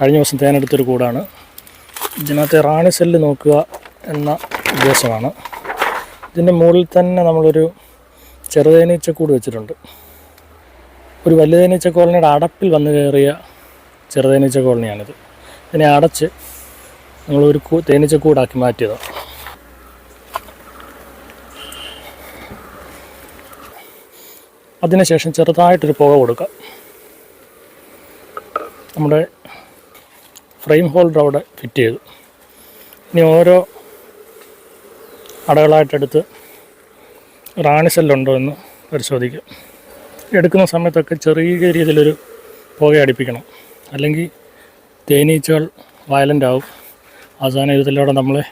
കഴിഞ്ഞ ദിവസം തേനെടുത്തൊരു കൂടാണ്. ഇതിനകത്ത് റാണി സെല്ല് നോക്കുക എന്ന ഉദ്ദേശമാണ്. ഇതിന്റെ മുകളിൽ തന്നെ നമ്മളൊരു ചെറുതേനീച്ചക്കൂട് വെച്ചിട്ടുണ്ട്. ഒരു വലിയ തേനീച്ച കോളനിയുടെ അടപ്പിൽ വന്നു കയറിയ ചെറുതേനീച്ച കോളനിയാണിത്. ഇതിനെ അടച്ച് നമ്മളൊരു തേനീച്ചക്കൂടാക്കി മാറ്റിയതാണ്. അതിനുശേഷം ചെറുതായിട്ടൊരു പുക കൊടുക്കാം. നമ്മുടെ ഫ്രെയിം ഹോൾഡർ അവിടെ ഫിറ്റ് ചെയ്തു. ഇനി ഓരോ അടകളായിട്ടെടുത്ത് റാണി സെല്ലുണ്ടോ എന്ന് പരിശോധിക്കാം. എടുക്കുന്ന സമയത്തൊക്കെ ചെറിയ രീതിയിലൊരു പുക അടിപ്പിക്കണം. അല്ലെങ്കിൽ തേനീച്ചകൾ വയലന്റ് ആവും. അവസാന ഇതിലൂടെ നമ്മളെ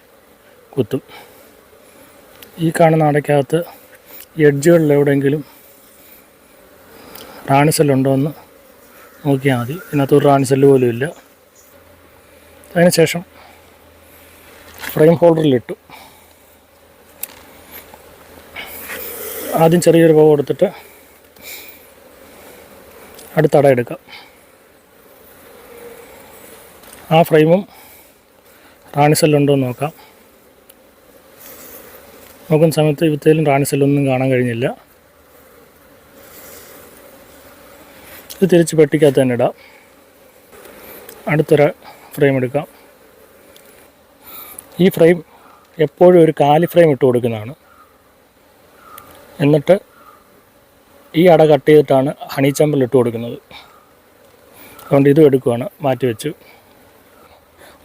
കുത്തും. ഈ കാണുന്ന അടയ്ക്കകത്ത് എഡ്ജുകളിൽ എവിടെയെങ്കിലും റാണി സെല്ലുണ്ടോ എന്ന് നോക്കിയാൽ മതി. ഇതിനകത്ത് ഒരു റാണി സെല്ല് പോലും ഇല്ല. അതിനുശേഷം ഫ്രെയിം ഹോൾഡറിലിട്ടു ആദ്യം ചെറിയൊരു പോവ് കൊടുത്തിട്ട് അടുത്ത അട എടുക്കാം. ആ ഫ്രെയിമും റാണിസെല്ലുണ്ടോ എന്ന് നോക്കാം. നോക്കുന്ന സമയത്ത് ഇവത്തേലും റാണിസെല്ലൊന്നും കാണാൻ കഴിഞ്ഞില്ല. ഇത് തിരിച്ച് പെട്ടിക്കകത്ത് തന്നെ ഇടാം. അടുത്തൊരു ഫ്രെയിം എടുക്കാം. ഈ ഫ്രെയിം എപ്പോഴും ഒരു കാലി ഫ്രെയിം ഇട്ട് കൊടുക്കുന്നതാണ്. എന്നിട്ട് ഈ അട കട്ട് ചെയ്തിട്ടാണ് ഹണി ചമ്പൽ ഇട്ട് കൊടുക്കുന്നത്. അതുകൊണ്ട് ഇതും എടുക്കുവാണ് മാറ്റി വെച്ചു.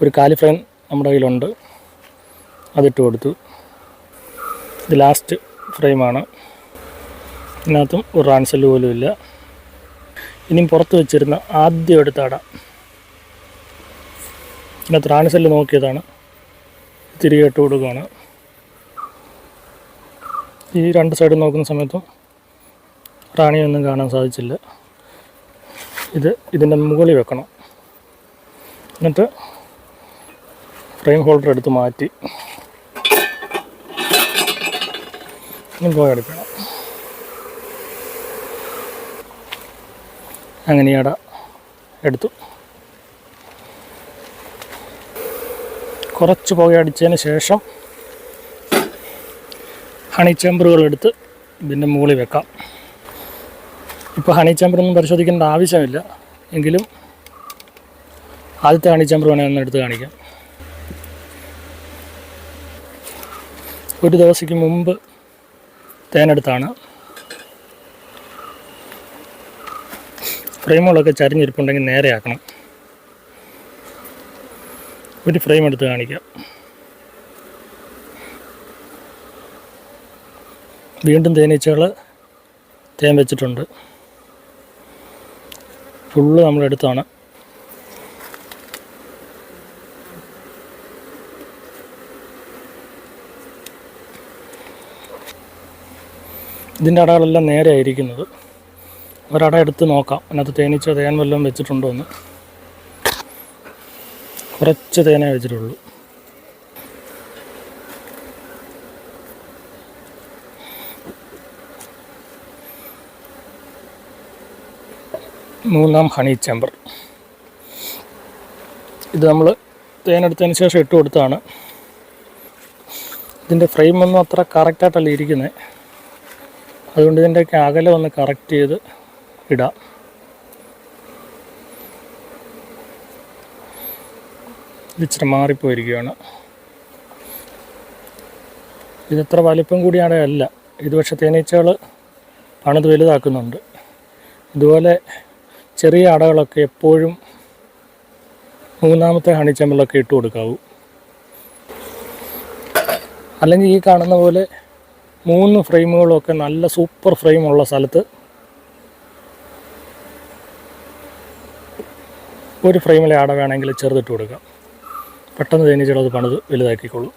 ഒരു കാലി ഫ്രെയിം നമ്മുടെ കയ്യിലുണ്ട്. അതിട്ട് കൊടുത്തു. ഇത് ലാസ്റ്റ് ഫ്രെയിമാണ് ഇതിനകത്തും ഒരു റാൻസൽ പോലും ഇല്ല. ഇനിയും പുറത്ത് വെച്ചിരുന്ന ആദ്യം എടുത്ത അട. ഇതിനകത്ത് ത്രാണിസെല്ല് നോക്കിയതാണ്. തിരികെ ഇട്ട് കൊടുക്കുകയാണ്. ഈ രണ്ട് സൈഡ് നോക്കുന്ന സമയത്തും റാണിയൊന്നും കാണാൻ സാധിച്ചില്ല. ഇത് ഇതിന്റെ മുകളിൽ വെക്കണം. എന്നിട്ട് ഫ്രെയിം ഹോൾഡർ എടുത്ത് മാറ്റി പോയി എടുക്കണം. അങ്ങനെ എടുത്തു. കുറച്ച് പുക അടിച്ചതിന് ശേഷം ഹണി ചേമ്പറുകൾ എടുത്ത് ഇതിന്റെ മുകളിൽ വെക്കാം. ഇപ്പോൾ ഹണി ചേമ്പറൊന്നും പരിശോധിക്കേണ്ട ആവശ്യമില്ല. എങ്കിലും ആദ്യത്തെ ഹണി ചേമ്പർ വേണമെങ്കിൽ ഒന്ന് എടുത്ത് കാണിക്കാം. ഒരു ദിവസത്തേക്ക് മുമ്പ് തേനെടുത്താണ്. ഫ്രെയിമുകളൊക്കെ ചരിഞ്ഞിരിപ്പുണ്ടെങ്കിൽ നേരെയാക്കണം. ഒരു ഫ്രെയിം എടുത്ത് കാണിക്കാം. വീണ്ടും തേനീച്ചകൾ തേൻ വെച്ചിട്ടുണ്ട്. ഫുള്ള് നമ്മളെടുത്താണ് ഇതിന്റെ അടകളെല്ലാം നേരെ ആയിരിക്കുന്നത്. ഒരട എടുത്ത് നോക്കാം. അതിനകത്ത് തേനീച്ച തേൻ വല്ലതും വെച്ചിട്ടുണ്ടോ എന്ന്. കുറച്ച് തേനേ വെച്ചിട്ടുള്ളൂ. മൂന്നാം ഹണി ചേമ്പർ. ഇത് നമ്മൾ തേനെടുത്തതിന് ശേഷം ഇട്ട് കൊടുത്താണ്. ഇതിന്റെ ഫ്രെയിമൊന്നും അത്ര കറക്റ്റായിട്ടല്ല ഇരിക്കുന്നത് അതുകൊണ്ട് ഇതിന്റെയൊക്കെ അകലെ ഒന്ന് കറക്റ്റ് ചെയ്ത് ഇടാം. ഇച്ചിരി മാറിപ്പോയിരിക്കുകയാണ്. ഇതത്ര വലിപ്പം കൂടിയാണ് അല്ല. ഇത് പക്ഷേ തേനീച്ചകൾ പണിത് വലുതാക്കുന്നുണ്ട്. ഇതുപോലെ ചെറിയ അടകളൊക്കെ എപ്പോഴും മൂന്നാമത്തെ ഹണിച്ചമ്പിളൊക്കെ ഇട്ട് കൊടുക്കാവൂ. അല്ലെങ്കിൽ ഈ കാണുന്ന പോലെ മൂന്ന് ഫ്രെയിമുകളൊക്കെ നല്ല സൂപ്പർ ഫ്രെയിമുള്ള സ്ഥലത്ത് ഒരു ഫ്രെയിമിലെ അട വേണമെങ്കിൽ ചെറുതിട്ട് കൊടുക്കാം. പെട്ടെന്ന് തേനീച്ചകൾ അത് പണിത് വലുതാക്കിക്കോളും.